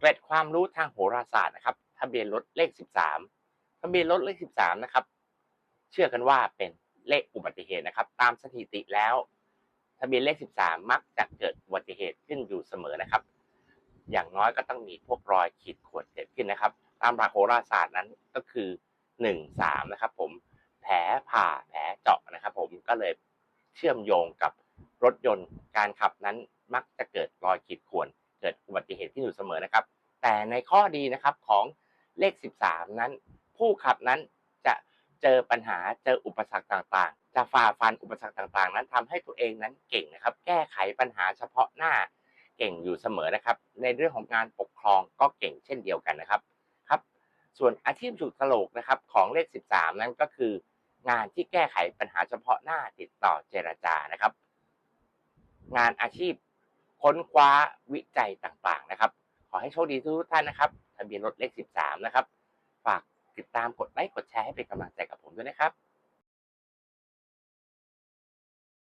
เกร็ดความรู้ทางโหราศาสตร์นะครับทะเบียนรถเลข 13ทะเบียนรถเลข 13 นะครับ เชื่อกันว่าเป็นเลขอุบัติเหตุนะครับ ตามสถิติแล้ว ทะเบียนเลข 13 มักจะเกิดอุบัติเหตุขึ้นอยู่เสมอนะครับ อย่างน้อยก็ต้องมีพวกรอยขีดข่วนเกิดขึ้นนะครับ ตามหลักโหราศาสตร์นั้นก็คือ 1 3 นะครับ ผมแผลผ่าแผลเจาะนะครับ ผมก็เลยเชื่อมโยงกับรถยนต์การขับนั้นมักจะเกิดรอยขีดข่วน เกิดอุบัติเหตุที่อยู่เสมอนะครับ แต่ในข้อดีนะครับของเลข 13 นั้น ผู้ขับนั้นจะเจอปัญหาเจออุปสรรคต่างๆ จะฝ่าฟันอุปสรรคต่างๆ นั้นทำให้ตัวเองนั้นเก่งนะครับ แก้ไขปัญหาเฉพาะหน้าเก่งอยู่เสมอนะครับ ในเรื่องของงานปกครองก็เก่งเช่นเดียวกันนะครับครับ ส่วนอาชีพฉุกฉลกนะครับของเลข 13 นั้นก็คือ งานที่แก้ไขปัญหาเฉพาะหน้าติดต่อเจรจานะครับ งานอาชีพ ค้นคว้าวิจัยต่างๆนะครับ ขอให้โชคดีทุกท่านนะครับทะเบียนรถเลข 13 นะครับ ฝากติดตามกดไลค์กดแชร์ให้เป็นกำลังใจกับผมด้วยนะครับ